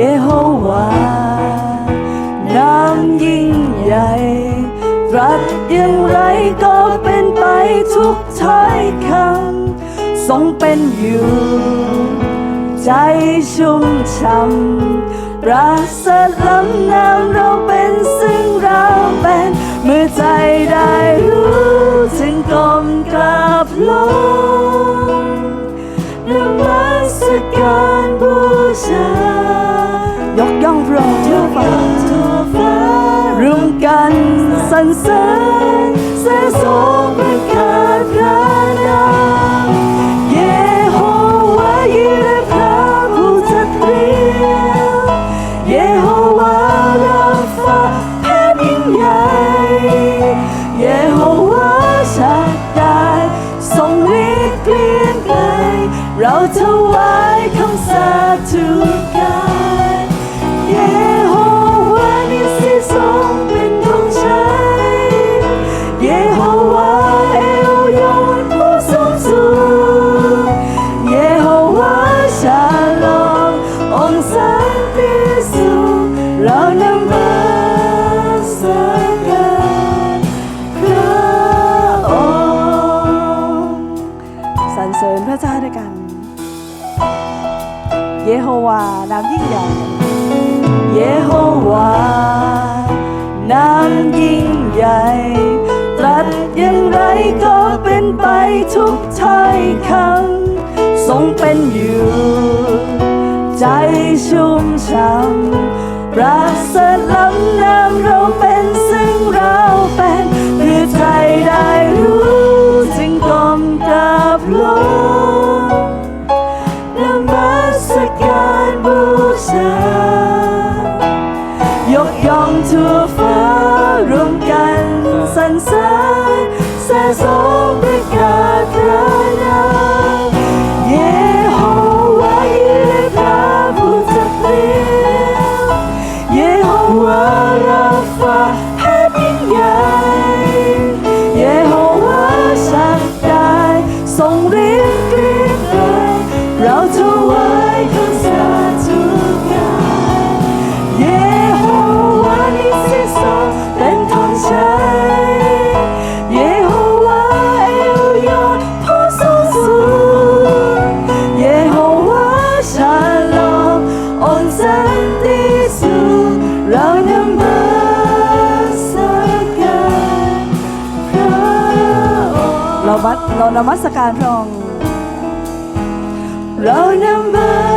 เยโฮวา น้ำยิ่งใหญ่รัสอย่างไรก็เป็นไปทุกถ้อยคำทรงเป็นอยู่ ใจชุ่มช่ำประเสริฐล้ำน้ำเราเป็นซึ่งเราเป็น เมื่อใจได้รู้ถึงกลมกราบลงนมัสการบูชา รรเสริญเสรสงประกาศพระนามเยโฮวายิเรพระผู้จัดเตรียมเยโฮวาราฟาแผ่นยิ่งใหญ่เยโฮวาชัดได้ทรงฤทธิ์เกลียงไกลเราถวายคำสาธุการเยโฮวานิสิท เยโฮวา น้ำยิ่งใหญ่ เยโฮวา น้ำยิ่งใหญ่ตรัสอย่างไรก็เป็นไปทุกถ้อยคำทรงเป็นอยู่ ใจชุ่มช่ำประเสริ ทั่วฟ้ารวมกันสรรเสริญแสสง เราบัดเรานมัสการพระองค์เรานมั